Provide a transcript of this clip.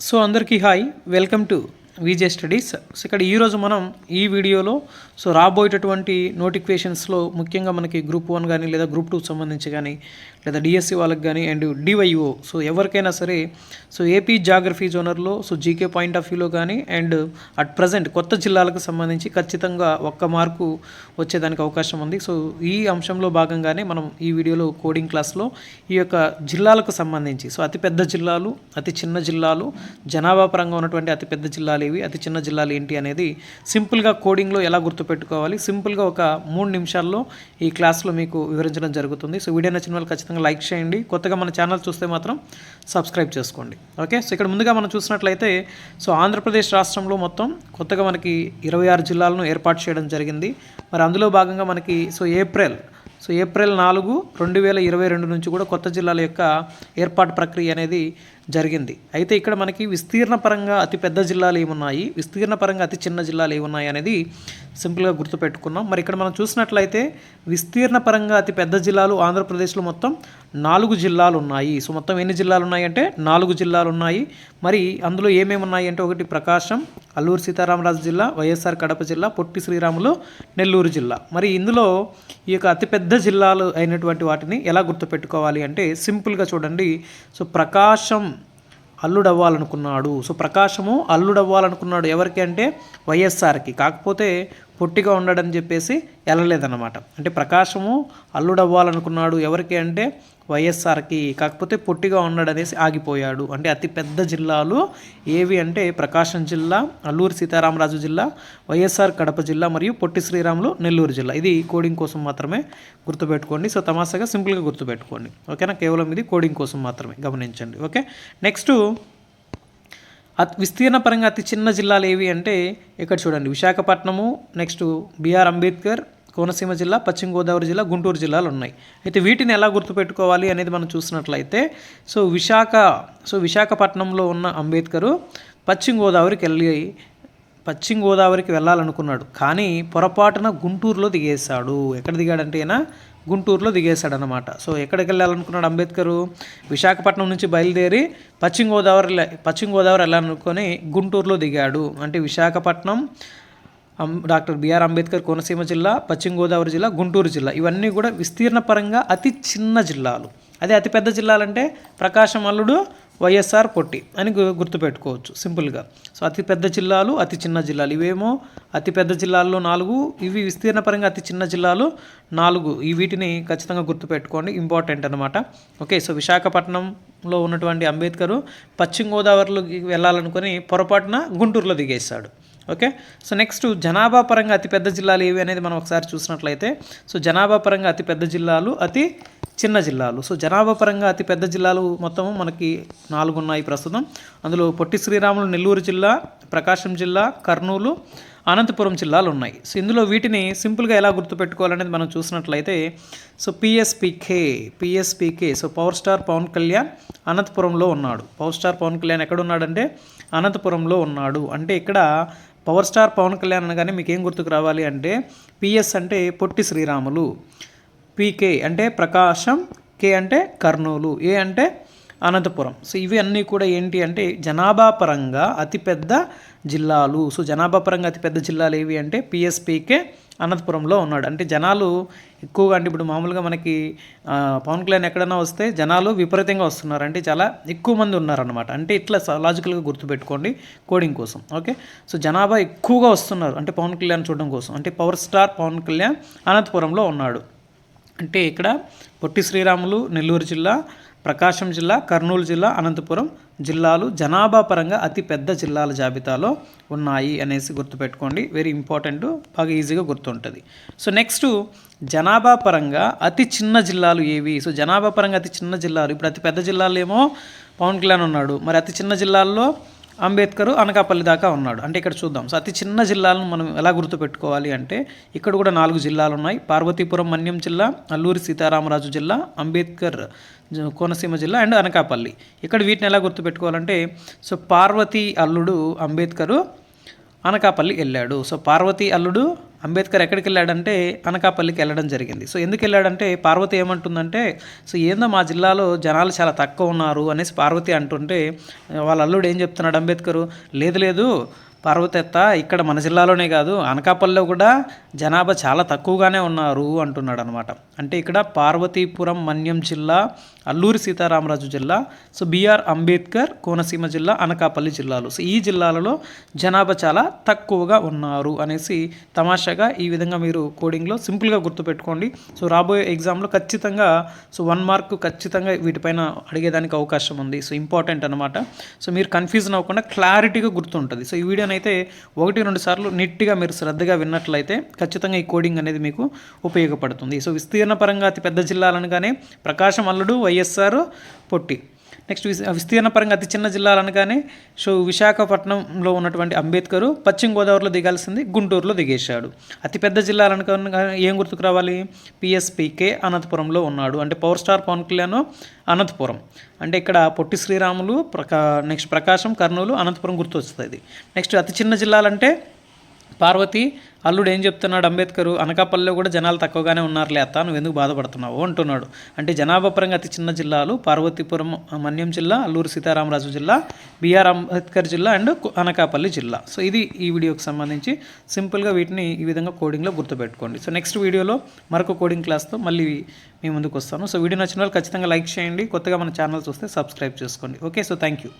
So అందరికీ hi welcome to VJ studies so ఇక్కడ ఈరోజు మనం ఈ వీడియోలో సో రాబోయేటటువంటి నోటిఫికేషన్స్లో ముఖ్యంగా మనకి గ్రూప్ వన్ కానీ లేదా గ్రూప్ టూకి సంబంధించి కానీ లేదా డిఎస్సి వాళ్ళకి కానీ అండ్ డివైఓ సో ఎవరికైనా సరే సో ఏపీ జాగ్రఫీ జోనర్లో సో జీకే పాయింట్ ఆఫ్ వ్యూలో కానీ అండ్ అట్ ప్రజెంట్ కొత్త జిల్లాలకు సంబంధించి ఖచ్చితంగా ఒక్క మార్కు వచ్చేదానికి అవకాశం ఉంది. సో ఈ అంశంలో భాగంగానే మనం ఈ వీడియోలో కోడింగ్ క్లాస్లో ఈ యొక్క జిల్లాలకు సంబంధించి సో అతిపెద్ద జిల్లాలు అతి చిన్న జిల్లాలు జనాభా పరంగా ఉన్నటువంటి అతిపెద్ద జిల్లాలు ఏవి అతి చిన్న జిల్లాలు ఏంటి అనేది సింపుల్గా కోడింగ్లో ఎలా గుర్తుపెట్టుకోవాలి సింపుల్గా ఒక మూడు నిమిషాల్లో ఈ క్లాస్లో మీకు వివరించడం జరుగుతుంది. సో వీడియో నచ్చిన వాళ్ళు ఖచ్చితంగా లైక్ చేయండి. కొత్తగా మన ఛానల్ చూస్తే మాత్రం సబ్స్క్రైబ్ చేసుకోండి. ఓకే? సో ఇక్కడ ముందుగా మనం చూసినట్లయితే సో ఆంధ్రప్రదేశ్ రాష్ట్రంలో మొత్తం కొత్తగా మనకి ఇరవై ఆరు జిల్లాలను ఏర్పాటు చేయడం జరిగింది. మరి అందులో భాగంగా మనకి సో ఏప్రిల్ సో ఏప్రిల్ నాలుగు రెండు వేల ఇరవై రెండు నుంచి కూడా కొత్త జిల్లాల యొక్క ఏర్పాటు ప్రక్రియ అనేది జరిగింది. అయితే ఇక్కడ మనకి విస్తీర్ణ పరంగా అతిపెద్ద జిల్లాలు ఏమున్నాయి? విస్తీర్ణ పరంగా అతి చిన్న జిల్లాలు ఏమున్నాయి అనేది సింపుల్గా గుర్తుపెట్టుకున్నాం. మరి ఇక్కడ మనం చూసినట్లయితే విస్తీర్ణ పరంగా అతిపెద్ద జిల్లాలు ఆంధ్రప్రదేశ్లో మొత్తం నాలుగు జిల్లాలు ఉన్నాయి సో మొత్తం ఎన్ని జిల్లాలు ఉన్నాయి అంటే నాలుగు జిల్లాలు ఉన్నాయి మరి అందులో ఏమేమి ఉన్నాయి అంటే ఒకటి ప్రకాశం అల్లూరు సీతారామరాజు జిల్లా వైఎస్ఆర్ కడప జిల్లా పొట్టి శ్రీరాములు నెల్లూరు జిల్లా. మరి ఇందులో ఈ యొక్క అతిపెద్ద జిల్లాలు అయినటువంటి వాటిని ఎలా గుర్తుపెట్టుకోవాలి అంటే సింపుల్గా చూడండి. సో ప్రకాశం అల్లుడవ్వాలనుకున్నాడు. సో ప్రకాశము అల్లుడవ్వాలనుకున్నాడు ఎవరికి అంటే వైఎస్ఆర్కి. కాకపోతే పొట్టిగా ఉండడని చెప్పేసి వెళ్ళలేదన్నమాట అంటే ప్రకాశము అల్లుడవ్వాలనుకున్నాడు ఎవరికి అంటే వైఎస్ఆర్కి. కాకపోతే పొట్టిగా ఉన్నాడనేసి ఆగిపోయాడు. అంటే అతి పెద్ద జిల్లాలు ఏవి అంటే ప్రకాశం జిల్లా అల్లూరు సీతారామరాజు జిల్లా వైఎస్ఆర్ కడప జిల్లా మరియు పొట్టి శ్రీరాములు నెల్లూరు జిల్లా. ఇది కోడింగ్ కోసం మాత్రమే గుర్తుపెట్టుకోండి. సో తమాసాగా సింపుల్గా గుర్తుపెట్టుకోండి. ఓకేనా? కేవలం ఇది కోడింగ్ కోసం మాత్రమే. గమనించండి. ఓకే? నెక్స్ట్ విస్తీర్ణ పరంగా అతి చిన్న జిల్లాలు ఏవి అంటే ఇక్కడ చూడండి విశాఖపట్నము నెక్స్ట్ బీఆర్ అంబేద్కర్ కోనసీమ జిల్లా పశ్చిమ గోదావరి జిల్లా గుంటూరు జిల్లాలు ఉన్నాయి. అయితే వీటిని ఎలా గుర్తుపెట్టుకోవాలి అనేది మనం చూసినట్లయితే సో విశాఖ సో విశాఖపట్నంలో ఉన్న అంబేద్కరు పశ్చిమ గోదావరికి వెళ్ళి పశ్చిమ గోదావరికి వెళ్ళాలనుకున్నాడు. కానీ పొరపాటున గుంటూరులో దిగేశాడు. ఎక్కడ దిగాడంటే అయినా గుంటూరులో దిగేశాడనమాట సో ఎక్కడికి వెళ్ళాలనుకున్నాడు అంబేద్కరు? విశాఖపట్నం నుంచి బయలుదేరి పశ్చిమ గోదావరి పశ్చిమ గోదావరి వెళ్ళాలనుకొని గుంటూరులో దిగాడు. అంటే విశాఖపట్నం డాక్టర్ బిఆర్ అంబేద్కర్ కోనసీమ జిల్లా పశ్చిమ గోదావరి జిల్లా గుంటూరు జిల్లా. ఇవన్నీ కూడా విస్తీర్ణ పరంగా అతి చిన్న జిల్లాలు. అదే అతిపెద్ద జిల్లాలంటే ప్రకాశం అల్లుడు వైఎస్ఆర్ పొట్టి అని గుర్తుపెట్టుకోవచ్చు సింపుల్గా. సో అతి పెద్ద జిల్లాలు అతి చిన్న జిల్లాలు ఇవేమో అతి పెద్ద జిల్లాల్లో నాలుగు ఇవి విస్తీర్ణ పరంగా అతి చిన్న జిల్లాలు నాలుగు. ఈ వీటిని ఖచ్చితంగా గుర్తుపెట్టుకోండి ఇంపార్టెంట్ అనమాట ఓకే సో విశాఖపట్నంలో ఉన్నటువంటి అంబేద్కరు పశ్చిమ గోదావరిలోకి వెళ్ళాలనుకుని పొరపాటున గుంటూరులో దిగేశాడు. ఓకే సో నెక్స్ట్ జనాభా పరంగా అతిపెద్ద జిల్లాలు ఏవి అనేది మనం ఒకసారి చూసినట్లయితే సో జనాభా పరంగా అతిపెద్ద జిల్లాలు అతి చిన్న జిల్లాలు. సో జనాభా పరంగా అతిపెద్ద జిల్లాలు మొత్తం మనకి నాలుగు ఉన్నాయి ప్రస్తుతం. అందులో పొట్టి శ్రీరాములు నెల్లూరు జిల్లా ప్రకాశం జిల్లా కర్నూలు అనంతపురం జిల్లాలు ఉన్నాయి. సో ఇందులో వీటిని సింపుల్గా ఎలా గుర్తుపెట్టుకోవాలనేది మనం చూసినట్లయితే so PSPK PSPK so power star Pawan Kalyan అనంతపురంలో ఉన్నాడు. పవర్ స్టార్ పవన్ కళ్యాణ్ ఎక్కడ ఉన్నాడంటే అనంతపురంలో ఉన్నాడు. అంటే ఇక్కడ పవర్ స్టార్ పవన్ కళ్యాణ్ అనగానే మీకు ఏం గుర్తుకు రావాలి అంటే పిఎస్ అంటే పొట్టి శ్రీరాములు. పీకే అంటే ప్రకాశం కే అంటే కర్నూలు ఏ అంటే అనంతపురం. సో ఇవి అన్నీ కూడా ఏంటి అంటే జనాభా పరంగా అతిపెద్ద జిల్లాలు. సో జనాభా పరంగా అతిపెద్ద జిల్లాలు ఏవి అంటే పిఎస్పీకే అనంతపురంలో ఉన్నాడు. అంటే జనాలు ఎక్కువగా అంటే ఇప్పుడు మామూలుగా మనకి పవన్ కళ్యాణ్ ఎక్కడైనా వస్తే జనాలు విపరీతంగా వస్తున్నారు. అంటే చాలా ఎక్కువ మంది ఉన్నారనమాట అంటే ఇట్లా లాజికల్గా గుర్తుపెట్టుకోండి కోడింగ్ కోసం. ఓకే సో జనాభా ఎక్కువగా వస్తున్నారు. అంటే పవన్ కళ్యాణ్ చూడడం కోసం. అంటే పవర్ స్టార్ పవన్ కళ్యాణ్ అనంతపురంలో ఉన్నాడు. అంటే ఇక్కడ పొట్టి శ్రీరాములు నెల్లూరు జిల్లా ప్రకాశం జిల్లా కర్నూలు జిల్లా అనంతపురం జిల్లాలు జనాభా పరంగా అతి పెద్ద జిల్లాల జాబితాలో ఉన్నాయి అనేసి గుర్తుపెట్టుకోండి. వెరీ ఇంపార్టెంట్ బాగా ఈజీగా గుర్తుంటుంది. సో నెక్స్ట్ జనాభా పరంగా అతి చిన్న జిల్లాలు ఏవి? సో జనాభా పరంగా అతి చిన్న జిల్లాలు. ఇప్పుడు అతి పెద్ద జిల్లాలో ఏమో పవన్ కళ్యాణ్ ఉన్నాడు. మరి అతి చిన్న జిల్లాల్లో అంబేద్కర్ అనకాపల్లి దాకా ఉన్నాడు. అంటే ఇక్కడ చూద్దాం. సో అతి చిన్న జిల్లాలను మనం ఎలా గుర్తుపెట్టుకోవాలి అంటే ఇక్కడ కూడా నాలుగు జిల్లాలు ఉన్నాయి. పార్వతీపురం మన్యం జిల్లా అల్లూరి సీతారామరాజు జిల్లా అంబేద్కర్ కోనసీమ జిల్లా అండ్ అనకాపల్లి. ఇక్కడ వీటిని ఎలా గుర్తుపెట్టుకోవాలంటే సో పార్వతి అల్లుడు అంబేద్కరు అనకాపల్లి వెళ్ళాడు. సో పార్వతి అల్లుడు అంబేద్కర్ ఎక్కడికి వెళ్ళాడంటే అనకాపల్లికి వెళ్ళడం జరిగింది. సో ఎందుకు వెళ్ళాడంటే పార్వతి ఏమంటుందంటే సో ఏందో మా జిల్లాలో జనాలు చాలా తక్కువ ఉన్నారు అనేసి పార్వతి అంటుంటే వాళ్ళ అల్లుడు ఏం చెప్తున్నాడు అంబేద్కర్? లేదు లేదు. పార్వతెత్త ఇక్కడ మన జిల్లాలోనే కాదు అనకాపల్లిలో కూడా జనాభా చాలా తక్కువగానే ఉన్నారు అంటున్నాడు అనమాట అంటే ఇక్కడ పార్వతీపురం మన్యం జిల్లా అల్లూరి సీతారామరాజు జిల్లా సో బీఆర్ అంబేద్కర్ కోనసీమ జిల్లా అనకాపల్లి జిల్లాలు. సో ఈ జిల్లాలలో జనాభా చాలా తక్కువగా ఉన్నారు అనేసి తమాషాగా ఈ విధంగా మీరు కోడింగ్లో సింపుల్గా గుర్తుపెట్టుకోండి. సో రాబోయే ఎగ్జామ్లో ఖచ్చితంగా సో వన్ మార్క్ ఖచ్చితంగా వీటిపైన అడిగేదానికి అవకాశం ఉంది. సో ఇంపార్టెంట్ అనమాట సో మీరు కన్ఫ్యూజన్ అవ్వకుండా క్లారిటీగా గుర్తుంటుంది. సో ఈ వీడియోని అయితే ఒకటి రెండు సార్లు నిట్టిగా మీరు శ్రద్ధగా విన్నట్లయితే ఖచ్చితంగా ఈ కోడింగ్ అనేది మీకు ఉపయోగపడుతుంది. సో విస్తీర్ణ పరంగా అతి పెద్ద జిల్లాలనగానే ప్రకాశం అల్లుడు వైఎస్ఆర్ పొట్టి. నెక్స్ట్ uh, విస్తీర్ణ పరంగా అతి చిన్న జిల్లాలు అనగానే సో విశాఖపట్నంలో ఉన్నటువంటి అంబేద్కర్ పశ్చిమ గోదావరిలో దిగాల్సింది గుంటూరులో దిగేశాడు. అతిపెద్ద జిల్లాలు అనగా ఏం గుర్తుకు రావాలి? పిఎస్పికే అనంతపురంలో ఉన్నాడు. అంటే పవర్ స్టార్ పవన్ కళ్యాణ్ అనంతపురం. అంటే ఇక్కడ పొట్టి శ్రీరాములు ప్రకా నెక్స్ట్ ప్రకాశం కర్నూలు అనంతపురం గుర్తు వస్తుంది నెక్స్ట్ అతి చిన్న జిల్లాలంటే పార్వతి అల్లుడు ఏం చెప్తున్నాడు? అంబేద్కర్ అనకాపల్లిలో కూడా జనాలు తక్కువగానే ఉన్నారులే అత్త నువ్వు ఎందుకు బాధపడుతున్నావు? అంటున్నాడు. అంటే జనాభా పరంగా అతి చిన్న జిల్లాలు పార్వతీపురం మన్యం జిల్లా అల్లూరు సీతారామరాజు జిల్లా బీఆర్ అంబేద్కర్ జిల్లా అండ్ అనకాపల్లి జిల్లా. సో ఇది ఈ వీడియోకి సంబంధించి సింపుల్గా వీటిని ఈ విధంగా కోడింగ్లో గుర్తుపెట్టుకోండి. సో నెక్స్ట్ వీడియోలో మరొక కోడింగ్ క్లాస్తో మళ్ళీ మీ ముందుకు వస్తాను. సో వీడియో నచ్చిన వాళ్ళు ఖచ్చితంగా లైక్ చేయండి. కొత్తగా మన ఛానల్ చూస్తే సబ్స్క్రైబ్ చేసుకోండి. Okay so thank you.